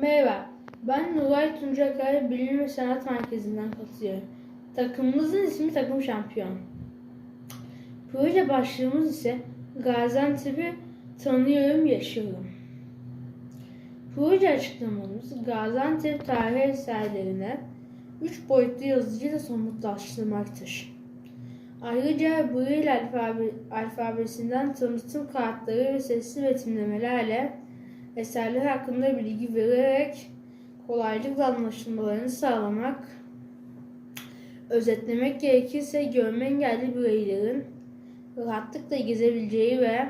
Merhaba, ben Nuray Tuncakay Bilim ve Sanat Merkezi'nden katılıyorum. Takımımızın ismi Takım Şampiyon. Proje başlığımız ise Gaziantep'i tanıyorum, yaşıyorum. Proje açıklamamız Gaziantep tarihi eserlerine üç boyutlu yazıcıyla somutlaştırmaktır. Ayrıca Braille alfabe, alfabesinden tanıtım kartları ve sesli betimlemelerle eserler hakkında bilgi vererek kolaylıkla anlaşılmalarını sağlamak, özetlemek gerekirse görme engelli bireylerin rahatlıkla gezebileceği ve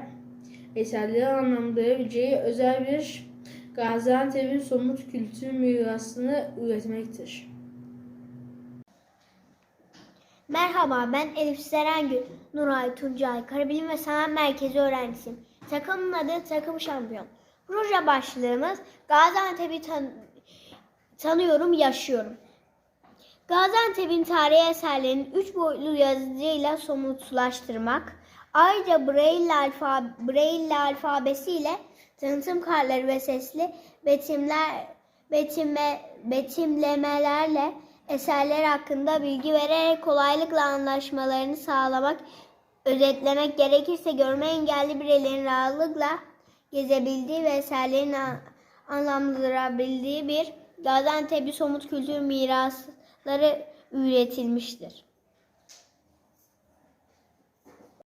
eserleri anlamlayabileceği özel bir Gaziantep'in somut kültür mirasını üretmektir. Merhaba ben Elif Serengül, Nuray Tuncay, Karabilim ve Sanat Merkezi öğrencisiyim. Takımın adı Takım Şampiyon. Proje başlığımız Gaziantep'i tan- tanıyorum, yaşıyorum. Gaziantep'in tarihi eserlerini üç boyutlu yazıcıyla somutlaştırmak, ayrıca Braille, alfa, Braille alfabesiyle tanıtım kartları ve sesli betimler, betimle, betimlemelerle eserler hakkında bilgi vererek kolaylıkla anlaşmalarını sağlamak, özetlemek gerekirse görme engelli bireylerin rahatlıkla gezebildiği ve eserlerin anlamlandırabildiği bir Gaziantep'li somut kültür mirasları üretilmiştir.